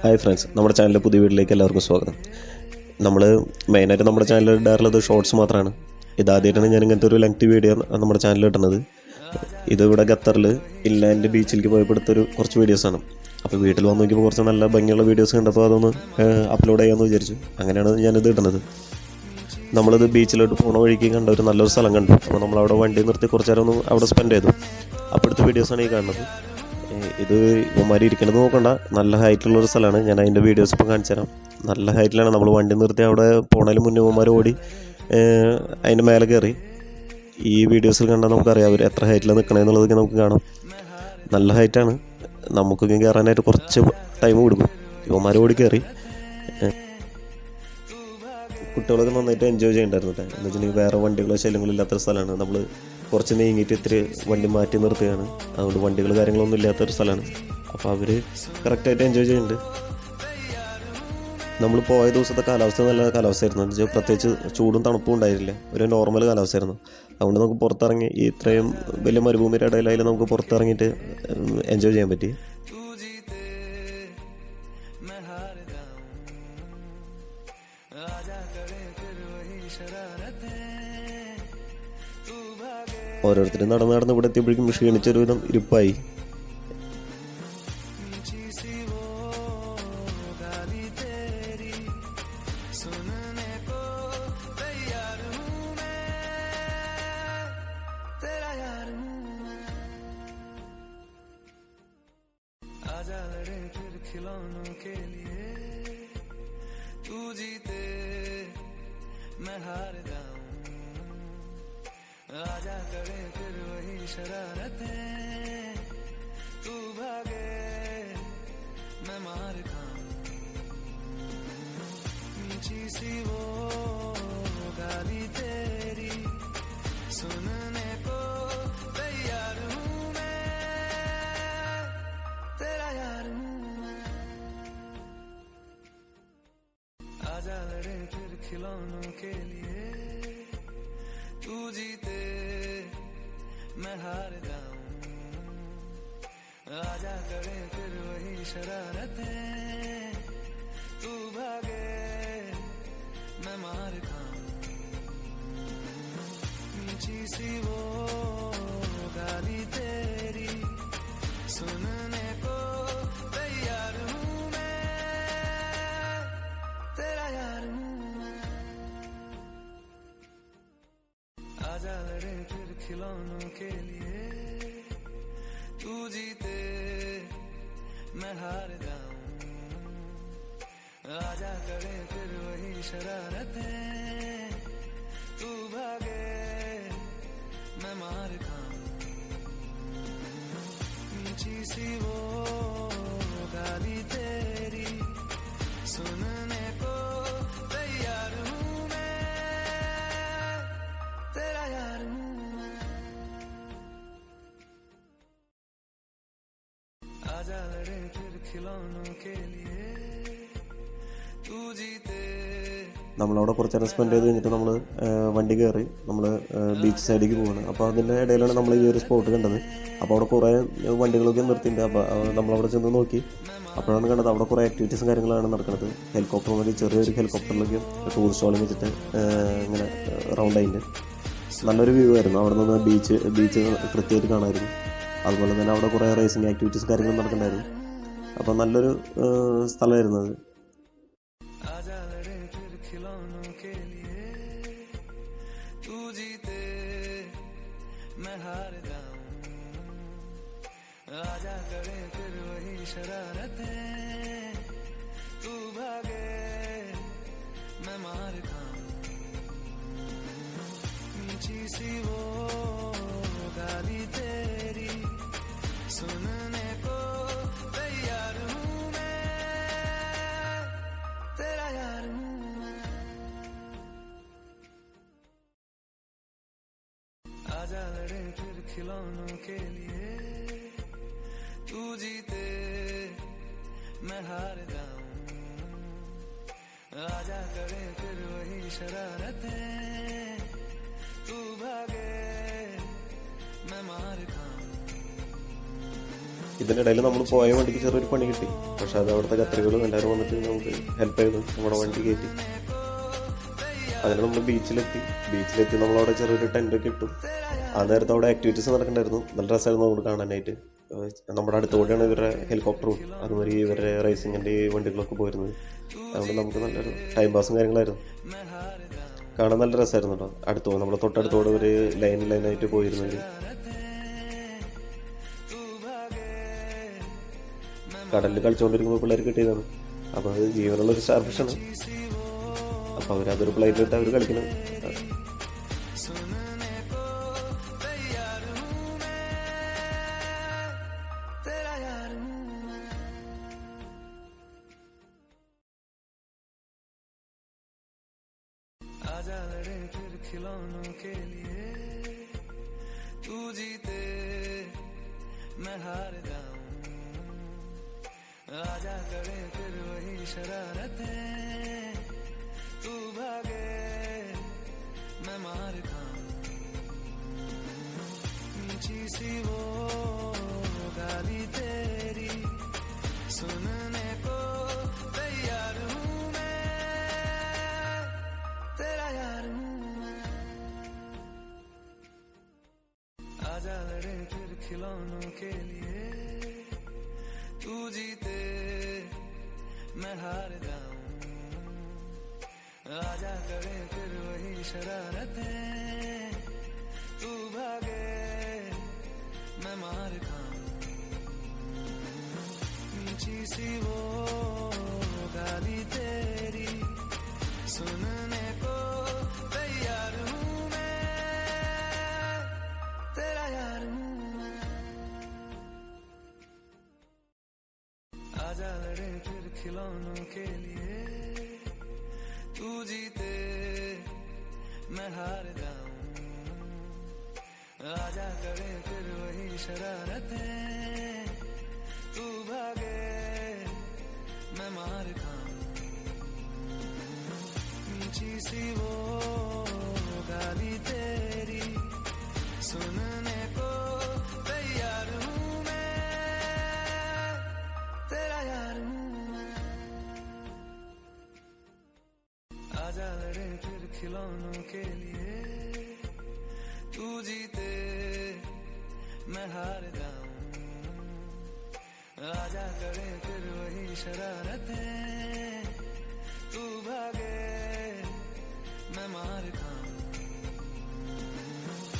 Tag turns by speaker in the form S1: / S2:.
S1: Hi friends നമ്മുടെ ചാനലിലെ പുതിയ വീട്ടിലേക്ക് എല്ലാവർക്കും സ്വാഗതം. നമ്മൾ മെയിനായിട്ട് നമ്മുടെ ചാനലിൽ ഇടാറുള്ളത് ഷോർട്സ് മാത്രമാണ് ഇതാദ്യമായിട്ടാണ് ഞാൻ ഇങ്ങനത്തെ ഒരു ലെങ്ത് വീഡിയോ നമ്മുടെ ചാനലിൽ ഇടുന്നത്. ഇവിടെ ഖത്തറിൽ ഇല്ലാന്റെ ബീച്ചിലേക്ക് പോയപ്പോൾ എടുത്തൊരു കുറച്ച് വീഡിയോസാണ് അപ്പോൾ വീട്ടിൽ വന്ന് നോക്കിയപ്പോൾ കുറച്ച് നല്ല ഭംഗിയുള്ള വീഡിയോസ് കണ്ടപ്പോൾ അതൊന്ന് അപ്ലോഡ് ചെയ്യാമെന്ന് വിചാരിച്ചു. അങ്ങനെയാണ് ഞാനിത് ഇടുന്നത്. നമ്മളിത് ബീച്ചിലോട്ട് പോണ വഴിക്ക് കണ്ട ഒരു നല്ലൊരു സ്ഥലം കണ്ടു. അപ്പോൾ നമ്മളവിടെ വണ്ടി നിർത്തി കുറച്ച് നേരം ഒന്ന് അവിടെ സ്പെൻഡ് ചെയ്തു. അപ്പോഴത്തെ വീഡിയോസാണ് ഈ കാണുന്നത്. ഇത് ഇവന്മാർ ഇരിക്കണത് നോക്കണ്ട. നല്ല ഹൈറ്റുള്ള ഒരു സ്ഥലമാണ്. ഞാൻ അതിന്റെ വീഡിയോസ് ഇപ്പം കാണിച്ചു തരാം നല്ല ഹൈറ്റിലാണ് നമ്മൾ വണ്ടി നിർത്തി അവിടെ പോണതിന് മുന്നേ ഇവന്മാർ ഓടി അതിന്റെ മേലെ കയറി ഈ വീഡിയോസിൽ കണ്ടാൽ നമുക്കറിയാം അവർ എത്ര ഹൈറ്റിൽ നിൽക്കണമെന്നുള്ളതൊക്കെ നമുക്ക് കാണാം. നല്ല ഹൈറ്റാണ് നമുക്കൊക്കെ കയറാനായിട്ട് കുറച്ച് ടൈം കൊടുക്കും. ഇവന്മാർ ഓടി കയറി കുട്ടികളൊക്കെ നന്നായിട്ട് എൻജോയ് ചെയ്യണ്ടായിരുന്നു എന്ന് വെച്ചിട്ടുണ്ടെങ്കിൽ വേറെ വണ്ടികളോ ശല്യങ്ങളോ ഇല്ലാത്തൊരു സ്ഥലമാണ്. നമ്മൾ കുറച്ച് നീങ്ങിയിട്ട് ഇത്തിരി വണ്ടി മാറ്റി നിർത്തുകയാണ്. അതുകൊണ്ട് വണ്ടികൾ കാര്യങ്ങളൊന്നും ഇല്ലാത്തൊരു സ്ഥലമാണ്. അപ്പോൾ അവർ കറക്റ്റായിട്ട് എൻജോയ് ചെയ്യുന്നുണ്ട്. നമ്മൾ പോയ ദിവസത്തെ കാലാവസ്ഥ നല്ല കാലാവസ്ഥയായിരുന്നു. എന്ന് വെച്ചാൽ പ്രത്യേകിച്ച് ചൂടും തണുപ്പും ഉണ്ടായിരുന്നില്ല ഒരു നോർമൽ കാലാവസ്ഥയായിരുന്നു. അതുകൊണ്ട് നമുക്ക് പുറത്തിറങ്ങി ഈ ഇത്രയും വലിയ മരുഭൂമിയുടെ ഇടയിലായാലും നമുക്ക് പുറത്തിറങ്ങിയിട്ട് എൻജോയ് ചെയ്യാൻ പറ്റി. ഓരോരുത്തരും നടന്ന് നടന്ന് ഇവിടെ എത്തിയപ്പോഴേക്കും ക്ഷീണിച്ചൊരു വിധം ഇരിപ്പായി
S2: आजा लड़े फिर खिलौनों के लिए तू जीते मैं हार जाऊं आजा करे फिर वही शरारतें। तू भागे, मैं मार खाऊं। नीची सी वो गाली तेरी, सुनने को तैयार हूँ मैं। तेरा यार हूँ मैं। आजा लड़े फिर खिलौनों के लिए। तू जीते, मैं हार जाऊँ। आजा करे फिर वही शरारतें। तू भागे, मैं मार खाऊं। सी वो गाली तेरी सुनने मैं हार जाऊँ। आजा करे फिर वही शरारतें। तू भागे, मैं मार खाऊं। जी सी वो गाली तेरी, सुनने को आजा लड़े फिर खिलौनों के लिए तू जीते
S1: നമ്മളവിടെ കുറച്ച് നേരം സ്പെൻഡ് ചെയ്ത് കഴിഞ്ഞിട്ട് നമ്മൾ വണ്ടി കയറി നമ്മൾ ബീച്ച് സൈഡിലേക്ക് പോവാണ് അപ്പോൾ അതിൻ്റെ ഇടയിലാണ് നമ്മൾ ഈ ഒരു സ്പോട്ട് കണ്ടത് അപ്പോൾ അവിടെ കുറേ വണ്ടികളൊക്കെ നിർത്തിയിട്ടുണ്ട് അപ്പോൾ നമ്മളവിടെ ചെന്ന് നോക്കി അപ്പോഴാണ് കണ്ടത് അവിടെ കുറേ ആക്ടിവിറ്റീസും കാര്യങ്ങളാണ് നടക്കുന്നത് ഹെലികോപ്റ്റർ മതി ചെറിയൊരു ഹെലികോപ്റ്ററിലേക്ക് ടൂറിസ്റ്റ് ഹോളിൽ വെച്ചിട്ട് ഏഹ്, ഇങ്ങനെ റൗണ്ട് ആയിട്ട് നല്ലൊരു വ്യൂ ആയിരുന്നു അവിടെ നിന്ന് ബീച്ച് ബീച്ച് കൃത്യമായിട്ട് കാണാമായിരുന്നു അതുപോലെ തന്നെ അവിടെ കുറേ റേസിംഗ് ആക്ടിവിറ്റീസ് കാര്യങ്ങളും നടക്കണ്ടായിരുന്നു അപ്പോൾ നല്ലൊരു ഏഹ്, സ്ഥലമായിരുന്നു അത്
S2: आजा लड़े फिर खिलौनों के लिए तू जीते मैं हार जाऊं आजा करे फिर वही शरारतें तू भागे मैं मार खाऊं नीची सी वो गाली तेरी खिलौनों के लिए तू जीते मैं हार जाऊं आजा करे फिर वही शरारतें तू भागे मैं मार खाऊं
S1: ഇതിനിടയിൽ നമ്മൾ പോയ വണ്ടിക്ക് ചെറിയൊരു പണി കിട്ടി പക്ഷെ അത് അവിടുത്തെ കത്രികളും എല്ലാവരും വന്നിട്ട് നമുക്ക് ഹെൽപ്പ് ചെയ്തു നമ്മുടെ വണ്ടി കയറ്റി അങ്ങനെ നമ്മൾ ബീച്ചിലെത്തി ബീച്ചിലെത്തി നമ്മളവിടെ ചെറിയൊരു ടെൻ്റൊക്കെ ഇട്ടു ആ നേരത്തെ അവിടെ ആക്ടിവിറ്റീസ് നടക്കണ്ടായിരുന്നു. നല്ല രസമായിരുന്നു നമുക്ക് കാണാനായിട്ട്. നമ്മുടെ അടുത്തുകൂടെയാണ് ഇവരുടെ ഹെലികോപ്റ്ററും അതുപോലെ ഇവരുടെ റേസിങ്ങിന്റെ വണ്ടികളൊക്കെ പോയിരുന്നത്. അതുകൊണ്ട് നമുക്ക് നല്ലൊരു ടൈം പാസും കാര്യങ്ങളായിരുന്നു. കാണാൻ നല്ല രസമായിരുന്നു കേട്ടോ. അടുത്ത് നമ്മുടെ തൊട്ടടുത്തോടെ ഒരു ലൈൻ ലൈനായിട്ട് പോയിരുന്നത് കടലിൽ കളിച്ചുകൊണ്ടിരിക്കുമ്പോൾ പിള്ളേർ കിട്ടിയതാണ്. അപ്പോൾ അത് ജീവനുള്ള ഒരു സ്റ്റാർഫിഷാണ് അപ്പോൾ അവരതൊരു പ്ലേറ്റിലിട്ട് അവർ കളിക്കണം
S2: आजा लड़े फिर खिलौनों के लिए। तू जीते, मैं हार जाऊँ। आजा करे फिर वही शरारतें। तू भागे, मैं मार खाऊं। नीची सी वो गाली तेरी सुनने लड़े फिर खिलौनों के लिए। तू जीते, मैं हार जाऊँ। आजा करे फिर वही शरारतें। तू भागे, मैं मार खाऊं। नीची सी वो आजा लड़े फिर खिलौनों के लिए। तू जीते, मैं हार जाऊँ। आजा करे फिर वही शरारतें। तू भागे, मैं मार खाऊं। सी वो गाली तेरी, सुनने हार जाऊँ। आजा करें फिर वही शरारतें।